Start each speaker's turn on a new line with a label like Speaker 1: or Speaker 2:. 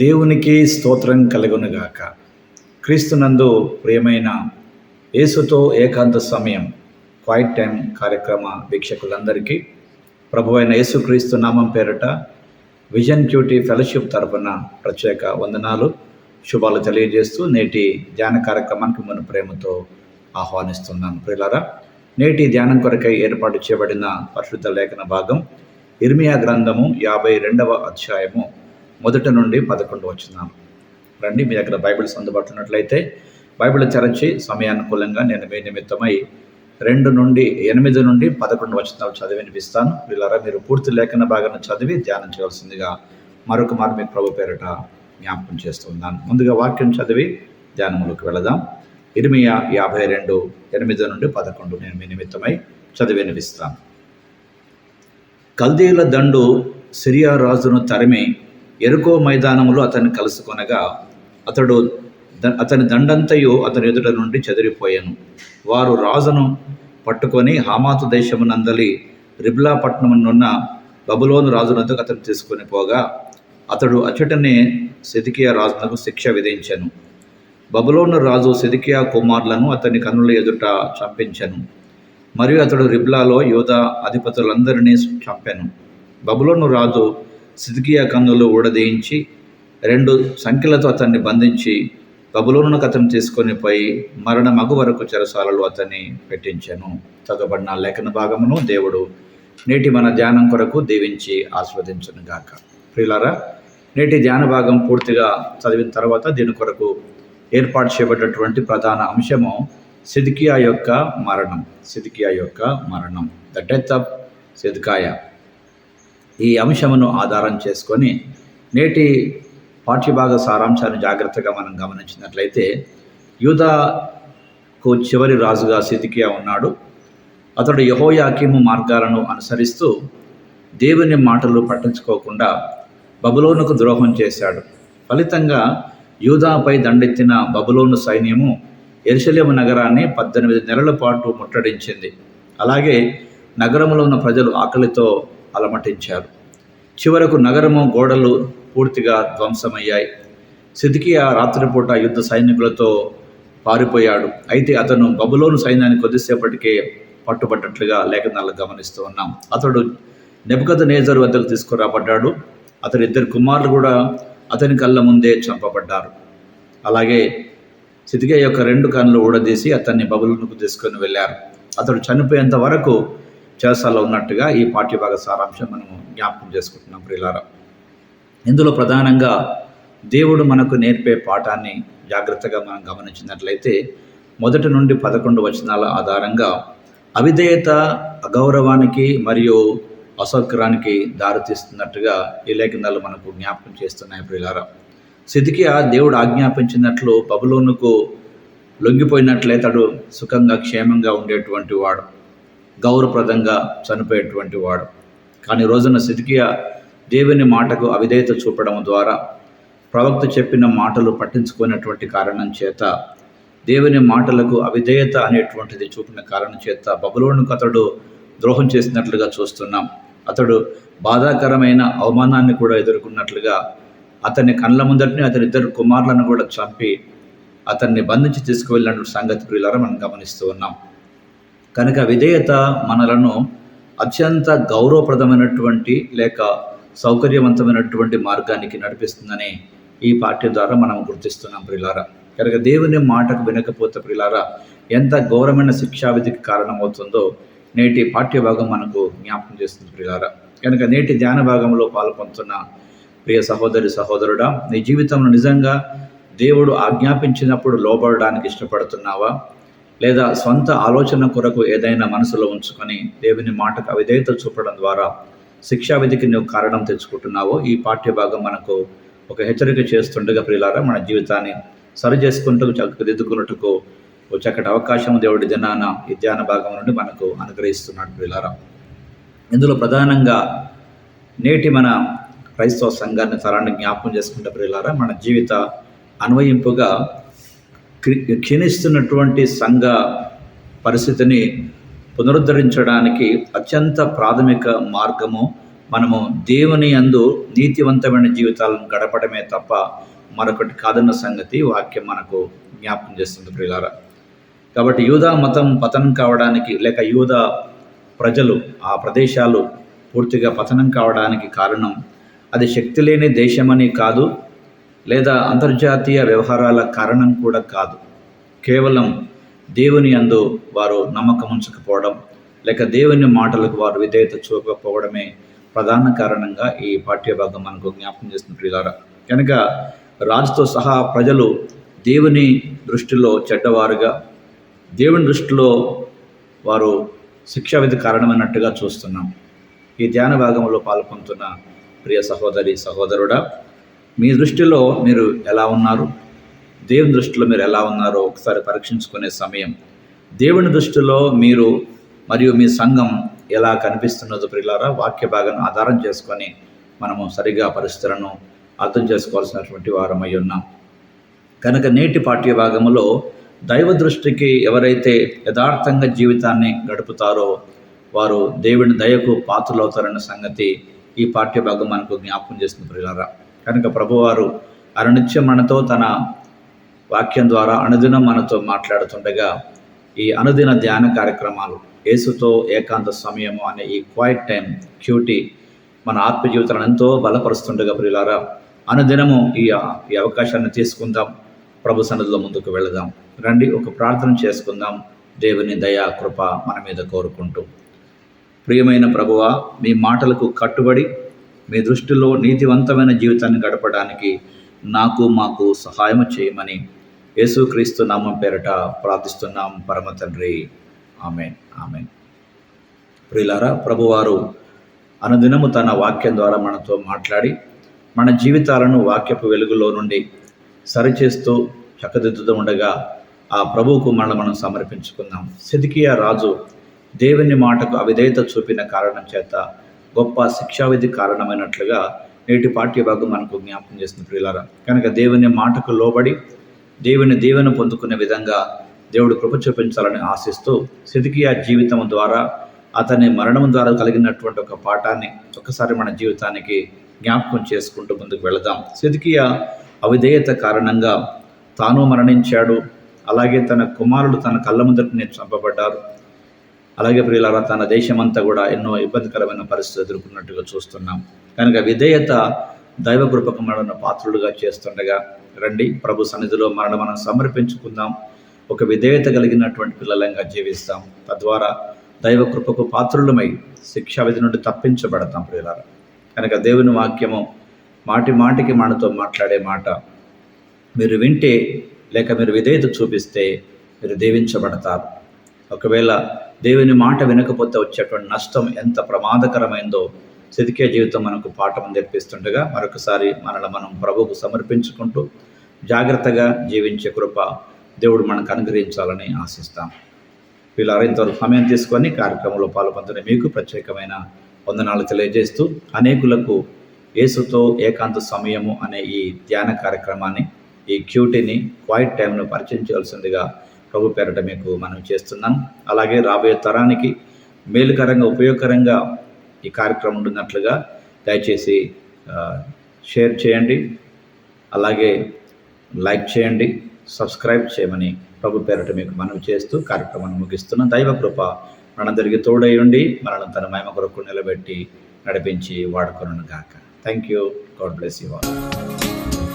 Speaker 1: దేవునికి స్తోత్రం కలుగునుగాక. క్రీస్తునందు ప్రియమైన యేసుతో ఏకాంత సమయం క్వైట్ టైం కార్యక్రమ వీక్షకులందరికీ ప్రభు అయిన యేసుక్రీస్తు నామం పేరట విజన్ క్యూటీ ఫెలోషిప్ తరపున ప్రత్యేక వందనాలు శుభాలు తెలియజేస్తూ నేటి ధ్యాన కార్యక్రమానికి మన ప్రేమతో ఆహ్వానిస్తున్నాను. ప్రియులారా నేటి ధ్యానం కొరకై ఏర్పాటు చేయబడిన పరిశుద్ధ లేఖన భాగం ఇర్మియా గ్రంథము యాభై రెండవ అధ్యాయము మొదటి నుండి పదకొండు వచ్చినాను రండి మీ దగ్గర బైబిల్స్ అందుబాటులో ఉన్నట్లయితే బైబిల్ తెరచి సమయానుకూలంగా నేను మీ నిమిత్తమై రెండు నుండి ఎనిమిది నుండి పదకొండు వచనాలు చదివి వినిపిస్తాను. వీళ్ళారా మీరు పూర్తి లేఖన భాగాన్ని చదివి ధ్యానం చేయవలసిందిగా మరొక మారు మీ ప్రభు పేరిట జ్ఞాపకం చేస్తున్నాను ముందుగా వాక్యం చదివి ధ్యానములకు వెళదాం. ఇరిమియా యాభై రెండు ఎనిమిది నుండి పదకొండు నేను మీ నిమిత్తమై చదివి వినిపిస్తాను. కల్దీల దండు సిరియా రాజును తరిమి ఎరుకో మైదానములో అతన్ని కలుసుకొనగా అతడు ద- అతని దండంతయు అతని ఎదుట నుండి చెదిరిపోయాను. వారు రాజును పట్టుకొని హామాతు దేశమునందలి రిబ్లా పట్టణమునున్న బబులోను రాజునందుకు అతను తీసుకొని పోగా అతడు అచ్చటనే సిదికియా రాజునకు శిక్ష విధించాను. బబులోను రాజు సిదికియా కుమారులను అతని కన్నుల ఎదుట చంపించను. మరియు అతడు రిబ్లాలో యోధ అధిపతులందరినీ చంపాను. బబులోను రాజు సిద్కియా కన్నులు ఊడదీయించి రెండు సంఖ్యలతో అతన్ని బంధించి బబులోనుకు అతను తీసుకొని పోయి మరణ మగు వరకు చెరసాలలో అతన్ని పెట్టించాను. చదవబడిన లేఖన భాగమును దేవుడు నేటి మన ధ్యానం కొరకు దీవించి ఆస్వాదించను గాక. ప్రియులారా నేటి ధ్యాన భాగం పూర్తిగా చదివిన తర్వాత దీని కొరకు ఏర్పాటు చేయబడినటువంటి ప్రధాన అంశము సిద్కియా యొక్క మరణం. సిద్కియా యొక్క మరణం. ద డెత్ ఆఫ్ సిద్కాయ ఈ అంశమును ఆధారం చేసుకొని నేటి పాఠ్యభాగ సారాంశాన్ని జాగ్రత్తగా మనం గమనించినట్లయితే యూదాకు చివరి రాజుగా సిదికియా ఉన్నాడు. అతడు యహోయాకీము మార్గాలను అనుసరిస్తూ దేవుని మాటలు పట్టించుకోకుండా బబులోనుకు ద్రోహం చేశాడు. ఫలితంగా యూదాపై దండెత్తిన బబులోను సైన్యము ఎరుసలేము నగరాన్ని పద్దెనిమిది నెలల పాటు ముట్టడించింది. అలాగే నగరంలో ఉన్న ప్రజలు ఆకలితో అలమటించారు. చివరకు నగరము గోడలు పూర్తిగా ధ్వంసమయ్యాయి. సిద్కియా రాత్రిపూట యుద్ధ సైనికులతో పారిపోయాడు. అయితే అతను బబులోను సైన్యాన్ని కొద్దిసేపటికే పట్టుబట్టట్లుగా లేఖనాలు గమనిస్తూ ఉన్నాం. అతడు నెపకథ నేజర్ వద్దకు తీసుకురాబడ్డాడు. అతని ఇద్దరు కుమారులు కూడా అతని కళ్ళ ముందే చంపబడ్డారు. అలాగే సితికే యొక్క రెండు కన్నులు ఊడదీసి అతన్ని బబులకు తీసుకొని వెళ్ళారు. అతడు చనిపోయేంత వరకు చేసాలో ఉన్నట్టుగా ఈ పాఠ్యభాగ సారాంశం మనము జ్ఞాపకం చేసుకుంటున్నాం ప్రియులారా. ఇందులో ప్రధానంగా దేవుడు మనకు నేర్పే పాఠాన్ని జాగ్రత్తగా మనం గమనించినట్లయితే మొదటి నుండి పదకొండు వచనాల ఆధారంగా అవిధేయత అగౌరవానికి మరియు అసౌకర్యానికి దారితీస్తున్నట్టుగా ఈ లేఖనాలు మనకు జ్ఞాపకం చేస్తున్నాయి ప్రియులారా. సిదికియా దేవుడు ఆజ్ఞాపించినట్లు బబులోనుకు లొంగిపోయినట్లయితే సుఖంగా క్షేమంగా ఉండేటువంటి వాడు. గౌరవప్రదంగా చనిపోయేటువంటి వాడు. కానీ రోజున సిరికియా దేవుని మాటకు అవిధేయత చూపడం ద్వారా ప్రవక్త చెప్పిన మాటలు పట్టించుకున్నటువంటి కారణం చేత దేవుని మాటలకు అవిధేయత అనేటువంటిది చూపిన కారణం చేత బబులోనుకు అతడు ద్రోహం చేసినట్లుగా చూస్తున్నాం. అతడు బాధాకరమైన అవమానాన్ని కూడా ఎదుర్కొన్నట్లుగా అతని కళ్ళ ముందటిని అతని ఇద్దరు కుమారులను కూడా చంపి అతన్ని బంధించి తీసుకువెళ్ళినటువంటి సంగతి ప్రియులారా మనం గమనిస్తూ ఉన్నాం. కనుక విధేయత మనలను అత్యంత గౌరవప్రదమైనటువంటి లేక సౌకర్యవంతమైనటువంటి మార్గానికి నడిపిస్తుందని ఈ పాఠ్య ద్వారా మనం గుర్తిస్తున్నాం ప్రిలారా. కనుక దేవుని మాటకు వినకపోతే ప్రిలారా ఎంత ఘోరమైన శిక్షావిధికి కారణమవుతుందో నేటి పాఠ్య భాగం మనకు జ్ఞాపకం చేస్తుంది ప్రిలారా. కనుక నేటి ధ్యాన భాగంలో పాల్పొందుతున్న ప్రియ సహోదరి సహోదరుడా నీ జీవితంలో నిజంగా దేవుడు ఆజ్ఞాపించినప్పుడు లోబడడానికి ఇష్టపడుతున్నావా? లేదా స్వంత ఆలోచన కొరకు ఏదైనా మనసులో ఉంచుకొని దేవుని మాటకు అవిధేయత చూపడం ద్వారా శిక్షావిధికి నువ్వు కారణం తెచ్చుకుంటున్నావో ఈ పాఠ్య భాగం మనకు ఒక హెచ్చరిక చేస్తుండగా ప్రియులారా మన జీవితాన్ని సరి చేసుకుంటూ చక్కదిద్దుకున్నట్టుకు ఒక చక్కటి అవకాశం దేవుడి దినాన ఈ ధ్యాన భాగం నుండి మనకు అనుగ్రహిస్తున్నాడు ప్రియులారా. ఇందులో ప్రధానంగా నేటి మన క్రైస్తవ సంఘాన్ని తరాన్ని జ్ఞాపకం చేసుకుంటే ప్రియులారా మన జీవిత అన్వయింపుగా క్షీణిస్తున్నటువంటి సంఘ పరిస్థితిని పునరుద్ధరించడానికి అత్యంత ప్రాథమిక మార్గము మనము దేవుని అందు నీతివంతమైన జీవితాలను గడపడమే తప్ప మరొకటి కాదన్న సంగతి వాక్యం మనకు జ్ఞాపకం చేస్తుంది ప్రియులారా. కాబట్టి యూదా మతం పతనం కావడానికి లేక యూదా ప్రజలు ఆ ప్రదేశాలు పూర్తిగా పతనం కావడానికి కారణం అది శక్తి లేని దేశమని కాదు లేదా అంతర్జాతీయ వ్యవహారాల కారణం కూడా కాదు. కేవలం దేవుని అందు వారు నమ్మకం ఉంచకపోవడం లేక దేవుని మాటలకు వారు విధేయత చూపకపోవడమే ప్రధాన కారణంగా ఈ పాఠ్యభాగం మనకు జ్ఞాపకం చేస్తున్న ప్రియులారా. కనుక రాజుతో సహా ప్రజలు దేవుని దృష్టిలో చెడ్డవారుగా దేవుని దృష్టిలో వారు శిక్షావిధి కారణమైనట్టుగా చూస్తున్నాం. ఈ ధ్యాన భాగంలో పాల్పొందుతున్న ప్రియ సహోదరి సహోదరుడా మీ దృష్టిలో మీరు ఎలా ఉన్నారు? దేవుని దృష్టిలో మీరు ఎలా ఉన్నారో ఒకసారి పరీక్షించుకునే సమయం. దేవుని దృష్టిలో మీరు మరియు మీ సంఘం ఎలా కనిపిస్తున్నదో ప్రిలారా వాక్య భాగాన్ని ఆధారం చేసుకొని మనము సరిగా పరిస్థితులను అర్థం చేసుకోవాల్సినటువంటి వారమై ఉన్నాం. కనుక నేటి పాఠ్య భాగంలో దైవ దృష్టికి ఎవరైతే యథార్థంగా జీవితాన్ని గడుపుతారో వారు దేవుని దయకు పాత్రలవుతారన్న సంగతి ఈ పాఠ్య భాగం మనకు జ్ఞాపకం చేస్తుంది ప్రిలారా కనుక ప్రభువారు అనునిత్యం మనతో తన వాక్యం ద్వారా అనుదినం మనతో మాట్లాడుతుండగా ఈ అనుదిన ధ్యాన కార్యక్రమాలు యేసుతో ఏకాంత సమయము అనే ఈ క్వైట్ టైం క్యూటీ మన ఆత్మ జీవితాలను ఎంతో బలపరుస్తుండగా ప్రియులారా అనుదినము ఈ ఈ అవకాశాన్ని తీసుకుందాం. ప్రభు సన్నిధిలో ముందుకు వెళదాం. రండి ఒక ప్రార్థన చేసుకుందాం. దేవుని దయా కృప మన మీద కోరుకుంటూ. ప్రియమైన ప్రభువ మీ మాటలకు కట్టుబడి మీ దృష్టిలో నీతివంతమైన జీవితాన్ని గడపడానికి నాకు మాకు సహాయం చేయమని యేసుక్రీస్తు నామం పేరట ప్రార్థిస్తున్నాం. పరమ తండ్రి. ఆమెన్. ఆమెన్. ప్రియులారా ప్రభువారు అనుదినము తన వాక్యం ద్వారా మనతో మాట్లాడి మన జీవితాలను వాక్యపు వెలుగులో నుండి సరిచేస్తూ చక్కదిద్దుతూ ఉండగా ఆ ప్రభువుకు మనం మనం సమర్పించుకుందాం. సిదికియా రాజు దేవుని మాటకు అవిధేయత చూపిన కారణం చేత గొప్ప శిక్షావిధి కారణమైనట్లుగా నేటి పాఠ్యభాగం మనకు జ్ఞాపకం చేసిన ప్రియులారా. కనుక దేవుని మాటకు లోబడి దేవుని దీవెన పొందుకునే విధంగా దేవుడు కృప చూపించాలని ఆశిస్తూ సిదికియా జీవితం ద్వారా అతని మరణం ద్వారా కలిగినటువంటి ఒక పాఠాన్ని ఒకసారి మన జీవితానికి జ్ఞాపకం చేసుకుంటూ ముందుకు వెళదాం. సిదికియా అవిధేయత కారణంగా తాను మరణించాడు. అలాగే తన కుమారుడు తన కళ్ళ ముందటిని చంపబడ్డారు. అలాగే ప్రియులారా తన దేశమంతా కూడా ఎన్నో ఇబ్బందికరమైన పరిస్థితులు ఎదుర్కొన్నట్టుగా చూస్తున్నాం. కనుక విధేయత దైవ కృపకమైన పాత్రులుగా చేస్తుండగా రండి ప్రభు సన్నిధిలో మరణ మనం సమర్పించుకుందాం. ఒక విధేయత కలిగినటువంటి పిల్లలంగా జీవిస్తాం. తద్వారా దైవ కృపకు పాత్రులమై శిక్షా విధి నుండి తప్పించబడతాం ప్రియులారా. కనుక దేవుని వాక్యము మాటి మాటికి మనతో మాట్లాడే మాట మీరు వింటే లేక మీరు విధేయత చూపిస్తే మీరు దీవించబడతారు. ఒకవేళ దేవుని మాట వినకపోతే వచ్చేటువంటి నష్టం ఎంత ప్రమాదకరమైందో సిదికే జీవితం మనకు పాఠం నేర్పిస్తుండగా మరొకసారి మనల్ని మనం ప్రభువుకు సమర్పించుకుంటూ జాగ్రత్తగా జీవించే కృప దేవుడు మనకు అనుగ్రహించాలని ఆశిస్తాం. వీళ్ళు ఇంతవరకు సమయం తీసుకొని కార్యక్రమంలో పాల్పొందిన మీకు ప్రత్యేకమైన వందనాలు తెలియజేస్తూ అనేకులకు యేసుతో ఏకాంత సమయము అనే ఈ ధ్యాన కార్యక్రమాన్ని ఈ క్యూటీని క్వైట్ టైంను పరిచయం చేయాల్సిందిగా ప్రభు పేరట మీకు మనం చేస్తున్నాం. అలాగే రాబోయే తరానికి మేలుకరంగా ఉపయోగకరంగా ఈ కార్యక్రమం ఉంటున్నట్లుగా దయచేసి షేర్ చేయండి. అలాగే లైక్ చేయండి సబ్స్క్రైబ్ చేయమని ప్రభు పేరట మీకు మనవి చేస్తూ కార్యక్రమాన్ని ముగిస్తున్నాం. దైవ కృప మనందరికీ తోడై ఉండి మనల్ని తన మహిమ కొరకు నిలబెట్టి నడిపించి వాడుకొను గాక thank you God bless you all